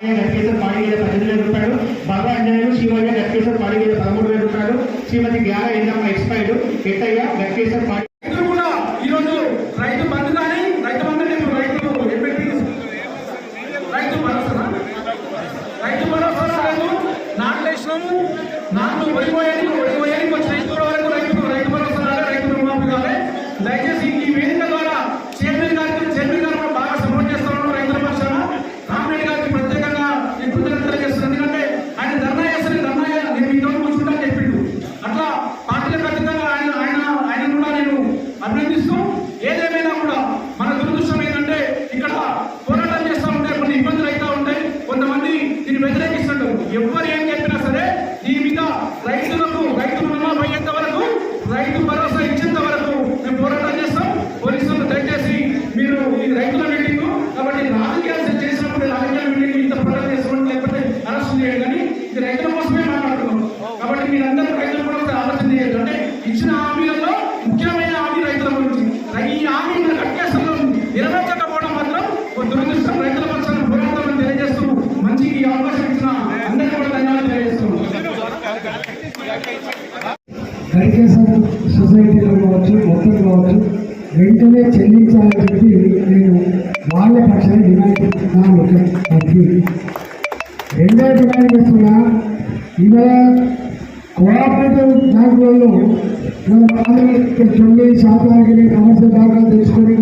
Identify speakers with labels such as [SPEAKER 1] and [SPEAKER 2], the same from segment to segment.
[SPEAKER 1] గట్కేశ్వర్ పాడి పద్దెనిమిది వేల రూపాయలు. బాబా అంజనేయులు శివయ్య గట్కేశ్వర్ పాడి పదమూడు వేల రూపాయలు. శ్రీమతి గ్యార ఎల్లమ్మ ఎక్స్పైర్డ్ ఎట్టయ్య పాడి
[SPEAKER 2] కూడా ఈరోజు రైతు బంధు కానీ రైతు బంధు నేను రైతు రైతు భరోసా? రైతు భరోసా నాట్లు వేసినాము నాట్లు వడిపోయానికి వచ్చిన ఇప్పుడు వరకు రైతు రైతు భరోసా రాలే రైతు రుణమాఫీ కాలే దయచేసి ఈ వేదిక ద్వారా చైర్మన్ గారికి చైర్మన్ గారు కూడా బాగా సపోర్ట్ చేస్తున్నాను రైతుల పక్షాన రామరెడ్డి గారికి ప్రత్యేకంగా నేను కృతజ్ఞతలు తెలియజేస్తున్నాను ఎందుకంటే ఆయన ధర్నా చేస్తాను ధర్నా చేయాలి, నేను మీతో కూర్చుంటా అని చెప్పిండు అట్లా పార్టీలకు ఖచ్చితంగా ఆయన ఆయన ఆయన కూడా నేను అభినందిస్తూ ఏదేమైనా కూడా మన దురదృష్టం ఏంటంటే ఇక్కడ పోరాటం చేస్తూ ఉంటే కొన్ని ఇబ్బందులు అవుతూ ఉంటాయి కొంతమంది దీన్ని వ్యతిరేకిస్తుంటారు ఎవరు ఏం చెప్పినా సరే దీని మీద రైతులకు రైతు రుణమాఫీ అయ్యేంత వరకు రైతు భరోసా ఇచ్చేంత వరకు మేము పోరాటం చేస్తాం పోలీసులు దయచేసి మీరు ఇది రైతుల మీటింగ్. కాబట్టి రాజకీయాలు చేసినప్పుడు రాజకీయాల మీటింగ్ ఇంత పోరాటం చేసుకోండి లేకపోతే అరెస్ట్ చేయండి కానీ ఇది రైతుల కోసమే మాట్లాడుతున్నాం. కాబట్టి మీరందరూ రైతులు కూడా ఒకసారి ఆలోచన చేయొచ్చు అంటే ఇచ్చిన హామీలలో ముఖ్యమైన హామీ రైతుల గురించి. ఈ హామీ కట్టేస్తున్న నెరవేర్చకపోవడం మాత్రం ఒక దురదృష్టం రైతుల పక్షాన పోరాటాలను తెలియజేస్తూ మంచి ఈ అవకాశం ఇచ్చిన అందరికీ కూడా ధన్యవాదాలు తెలియజేస్తున్నాం.
[SPEAKER 3] సొసైటీలో కావచ్చు మొత్తం కావచ్చు వెంటనే చెల్లించాలని చెప్పి నేను వాళ్ళ పక్షాన్ని డిమాండ్ చేస్తున్నాను. ఒకటి రెండో డిమాండ్ చేస్తున్నా ఇవాళ కోఆపరేటివ్ బ్యాంకులలో మన పాలనకి తొమ్మిది శాతానికి నేను కమర్షియల్ దాఖలు తెచ్చుకొని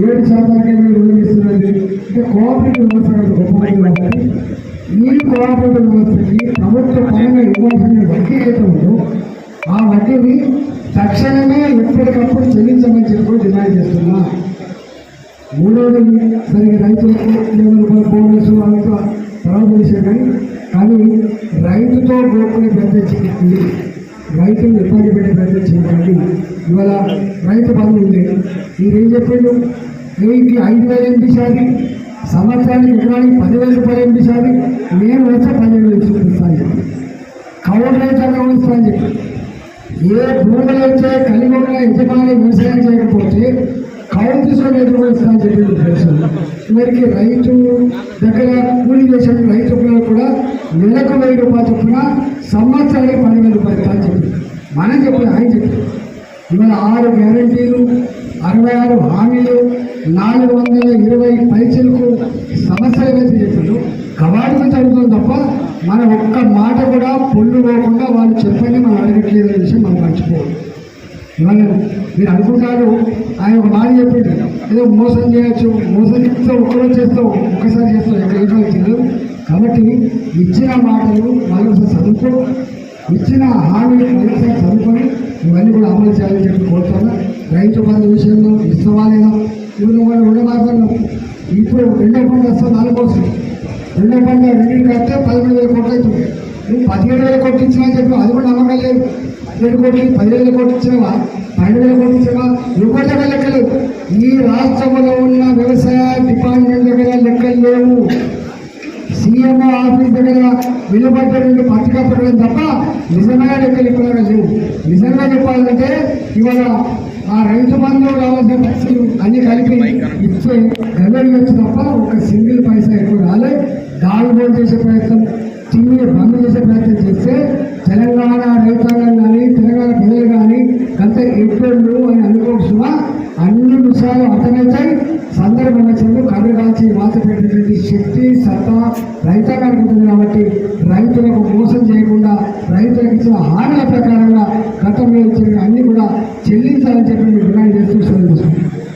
[SPEAKER 3] ఏడు శాతానికి రుణం ఇస్తున్నది అంటే కోఆపరేటివ్ వ్యవస్థ గొప్పది ఈ కోఆపరేటివ్ వ్యవస్థకి ప్రభుత్వ పరంగా ఇవ్వాల్సిన వడ్డీ ఏదైతే ఉందో ఆ వడ్డీని తక్షణమే ఎప్పటికప్పుడు చెల్లించమని చెప్పి డిమాండ్ చేస్తున్నా. మూడోది సరిగ్గా రైతులకు ఇరవై రూపాయల బోనస్ అంతా తర్వాత కానీ రైతుతో గోపుని పెద్ద చేయండి రైతులు ఇబ్బంది పెట్టే పెద్ద చేయండి ఇవాళ రైతు బంధు ఉంది. మీరేం చెప్పాడు వెయ్యికి ఐదు వేలు ఎంపిసారి సంవత్సరానికి ఎకరానికి పదివేల రూపాయలు ఎంపిసారి నేను వచ్చే పదివేలు చూపిస్తాను చెప్పి కౌలు రైతు ఇస్తాను చెప్పి ఏ భూములు అయితే కలిగి ఉన్న యజమాని వ్యవసాయం చేయకపోతే కౌలు తీసుకొని ఎదుర్కొస్తానని చెప్పి తెలుసు. వీరికి రైతు దగ్గర కూలీ చేసే రైతు పిల్లలు కూడా నెలకు వెయ్యి రూపాయలు చొప్పున సంవత్సరానికి పన్నెండు రూపాయలు అని చెప్పి మనం చెప్పి ఆయన చెప్పి ఇవాళ ఆరు గ్యారంటీలు అరవై ఆరు హామీలు నాలుగు వందల ఇరవై పైచలకు సమస్యలు అయితే చెప్పారు కవాడికి చదువుతుంది తప్ప మన ఒక్క మాట కూడా పొల్లు పోకుండా వాళ్ళు చెప్పండి మనం అడగట్లేదు అనే విషయం మనం మర్చిపోవాలి ఇవాళ మీరు అనుకుంటారు ఆయన ఒక మాట చెప్పిండు. ఏదో మోసం చేయొచ్చు మోసం చేస్తే ఒక్కరో చేస్తావు ఒక్కసారి చేస్తావు ఎక్కడ ఏంటో తెలియదు కాబట్టి ఇచ్చిన మాటలు వాళ్ళు చదువుకో ఇచ్చిన హామీలు మళ్ళీ చదువుకొని ఇవన్నీ కూడా అమలు చేయాలని చెప్పి కోరుతున్నా. రైతు బంధు విషయంలో ఇష్టవాలేదా ఇవి కూడా ఉండమాకన్నాం ఇప్పుడు రెండో పంట వస్తే నాలుగు వస్తుంది రెండో పంట రెండింటికి వస్తే పదమూడు వేల కోట్లు అవుతుంది. నువ్వు పదిహేడు వేల కోట్లు ఇచ్చినా చెప్పి అది కూడా నమ్మకం లేదు. పదిహేడు కోట్లు పదిహేడు వేల కోట్లు ఇచ్చినావా? పన్నెండు వేల కోట్లు ఇచ్చినవా? ఇవ్వటం లెక్కలు ఈ రాష్ట్రంలో ఉన్న వ్యవసాయ డిపార్ట్మెంట్ దగ్గర లెక్కలు లేవు. సీఎం ఆఫీస్ దగ్గర విలువడ్డ రెండు పత్రికా పెట్టడం తప్ప నిజమైన లెక్కలు ఇక్కడ లేవు. నిజంగా చెప్పాలంటే ఇవాళ ఆ రైతు బంధువులు కావాల్సిన పైసలు అన్ని కలిపి ఇచ్చే వచ్చి తప్ప ఒక సింగిల్ పైసా ఎక్కువ రాలే. దాడుబోలు చేసే ప్రయత్నం టీవీ బంద్ చేసే ప్రయత్నం చేస్తే తెలంగాణ రైతాంగం కానీ తెలంగాణ ప్రజలు కానీ గత ఎప్పుడు అని అనుకోవచ్చు అన్ని విషయాలు అర్థమవుతాయి. సందర్భం వచ్చినప్పుడు కళ్ళు కాల్చి వాత పెట్టినటువంటి శక్తి సత్తా రైతాంగానికి ఉంటుంది కాబట్టి రైతులకు మోసం చేయకుండా రైతులకు ఇచ్చిన హామీల ప్రకారంగా గతంలో ఇచ్చిన గుర్తించాలని చెప్పి మీకు డిమాండ్ చేస్తూ సెలవు